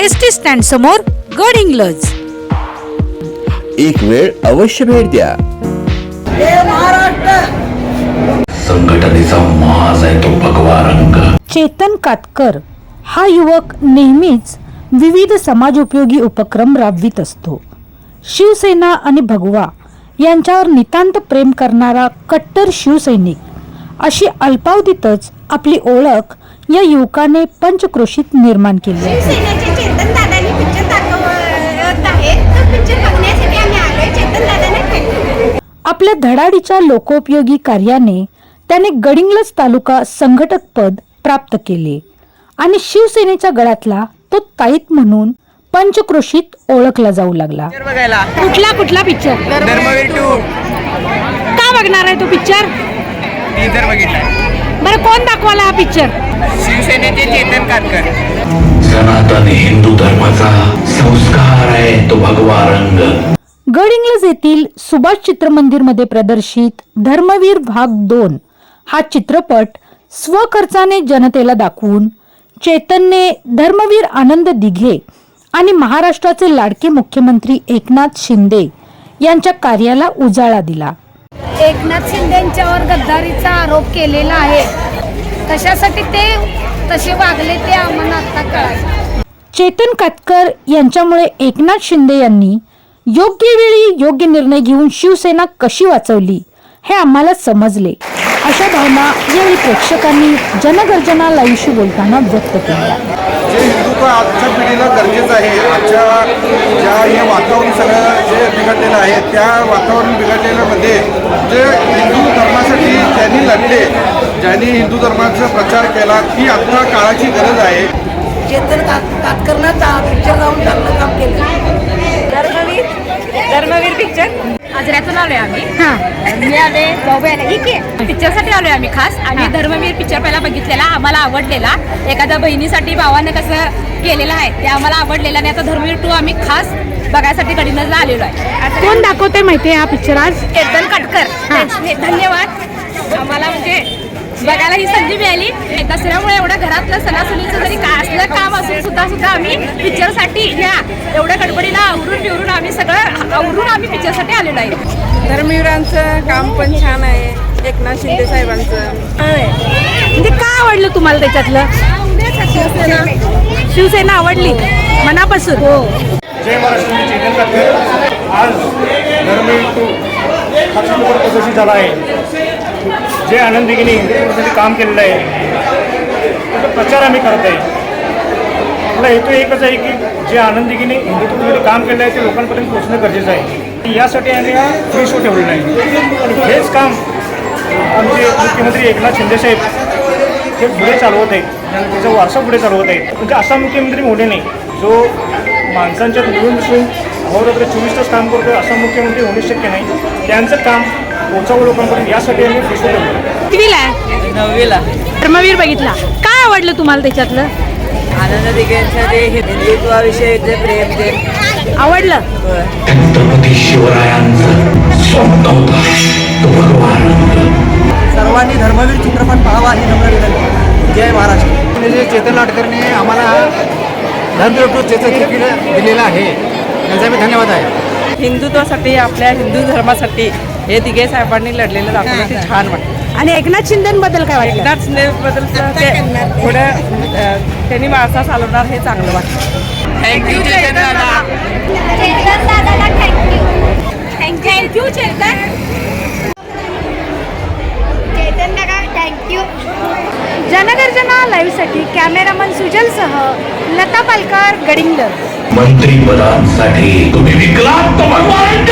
S T stand समोर गड इंग्लज. एक वेळ अवश्य भेट द्या. संघटनेचा माज आहे तो भगवा रंग. चेतन कातकर हा युवक नेहमीच विविध समाजोपयोगी उपक्रम राबवित असतो. शिवसेना आणि भगवा यांच्यावर नितांत प्रेम करणारा कट्टर शिवसैनिक अशी अल्पावधीतच आपली ओळख या युवकाने पंचक्रोशीत निर्माण केली आपल्या धडाडीच्या लोकोपयोगी कार्याने त्याने गडिंग्लज तालुका संघटक पद प्राप्त केले. आणि शिवसेनेच्या गळ्यातला तो ताईत म्हणून पंचक्रोशीत ओळखला जाऊ लागला. बघायला. कुठला कुठला पिक्चर धर्मवीर टू का बघणार आहे तो पिक्चर टीजर बरं कोण दाखवाला हा पिक्चर शिवसेनेचे चेतन कातकर. सनातन हिंदू धर्माचा संस्कार आहे तो भगवा रंग. गडिंग्लज येथील सुभाष चित्रमंदिरमध्ये प्रदर्शित धर्मवीर भाग दोन हा चित्रपट स्वखर्चाने जनतेला दाखवून चेतनने धर्मवीर आनंद दिघे आणि महाराष्ट्राचे लाडके मुख्यमंत्री एकनाथ शिंदे यांच्या कार्याला उजाळा दिला. एकनाथ शिंदेच्यावर गद्दारीचा आरोप केलेला आहे. कशासाठी ते तसे वागले ते आम्हाला आता कळालं चेतन कातकर यांच्यामुळे एकनाथ शिंदे यांनी योग्य वेळी योग्य निर्णय घेऊन शिवसेना कशी वाचवली हे आम्हाला समजले. अशा भावना यावेळी प्रेक्षकांनी जनगर्जना लाईव्हशी बोलताना व्यक्त केल्या. जे हिंदुत्व आजच्या पिढीला गरजेचं आहे आजच्या ज्या हे वातावरण सगळं जे बिघडलेलं आहे त्या वातावरण बिघडलेल्यामध्ये जे हिंदू धर्मासाठी ज्यांनी लढले ज्यांनी हिंदू धर्माचा प्रचार केला ती आत्ता काळाची गरज आहे. चेतन कात कातकरनं पिक्चर जाऊन चांगलं काम केलं पिक्चर आजऱ्यातून आलोय आम्ही. मी आले पिक्चरसाठी आलोय आम्ही खास. आम्ही धर्मवीर पिक्चर पहिला बघितलेला आम्हाला आवडलेला. एखाद्या बहिणीसाठी भावानं कसं केलेलं आहे ते आम्हाला आवडलेलं आणि आता धर्मवीर टू आम्ही खास बघायसाठी कडीनजला आलेलो आहे. कोण दाखवते माहितीये हा पिक्चर आज? चेतन कटकर. त्यांचे धन्यवाद. बघायला ही संधी मिळाली. दसऱ्यामुळे एवढं घरातलं सणासुदीचं जरी का असलं काम असून सुद्धा सुद्धा आम्ही पिक्चरसाठी ह्या एवढ्या गडबडीला आवरून बिवरून आम्ही सगळं आवरून आम्ही पिक्चरसाठी आलेलो आहे. धर्मवीरांचं काम पण छान आहे. एकनाथ शिंदे साहेबांचं. म्हणजे का आवडलं तुम्हाला त्याच्यातलं? शिवसेना आवडली मनापासून. हो. जय महाराष्ट्र मी चेतन कातकर आज धर्मवीर टू. चित्रपट प्रदर्शित झाला आहे. जे आनंदगिनी हिंदुत्वासाठी काम केलेलं आहे त्याचा प्रचार आम्ही करत आहे. आपला हेतू एकच आहे की जे आनंदगिनी हिंदुत्वासाठी काम केलं आहे ते लोकांपर्यंत पोहोचणं गरजेचं आहे. यासाठी आम्ही हा फ्री शो ठेवलेला आहे. हेच काम आमचे मुख्यमंत्री एकनाथ शिंदेसाहेब हे पुढे चालवत आहेत. त्याचा वारसा पुढे चालवत आहेत. म्हणजे असा मुख्यमंत्री होणे नाही जो माणसांच्या मिळून मिसळून अहोरात्र चोवीस तास काम करतो असा मुख्यमंत्री होणे शक्य नाही. त्यांचं काम पोचावं लोकांपर्यंत यासाठी आम्ही कितवीला आहे? नववीला. धर्मवीर बघितला. काय आवडलं तुम्हाला त्याच्यातलं? आनंद दिघेंचं ते हिंदुत्वाविषयी जे प्रेम ते. आवडलं? छत्रपती शिवरायांचं स्वप्न होता तो भगवा रंग सर्वांनी धर्मवीर चित्रपट पाहावा ही नम्र विनंती. जय महाराष्ट्र. जे चेतन लाटकरने आम्हाला धर्मवीर चेतन तिकीट दिलेलं आहे. त्यांचा मी धन्यवाद आहे. हिंदुत्वासाठी आपल्या हिंदू धर्मासाठी हे दिघे साहेबांनी लढलेलं दाखवलं ते छान वाटतं आणि एकनाथ शिंदेबद्दल काय वाटलं? एकनाथ शिंदेबद्दल ते पुढं अं, त्यांनी वारसा चालवणार हे चांगलं वाटतं थँक्यू चेतन दादा. चेतन दादाला थँक्यू थँक्यू चेतन. चेतन दादा थँक्यू जनगर्जना लाईव्हसाठी कॅमेरामन सुजलसह लता पालकर गडिंग्लज मंत्रीपदांसाठी तुम्ही विकलात तो भगवा रंग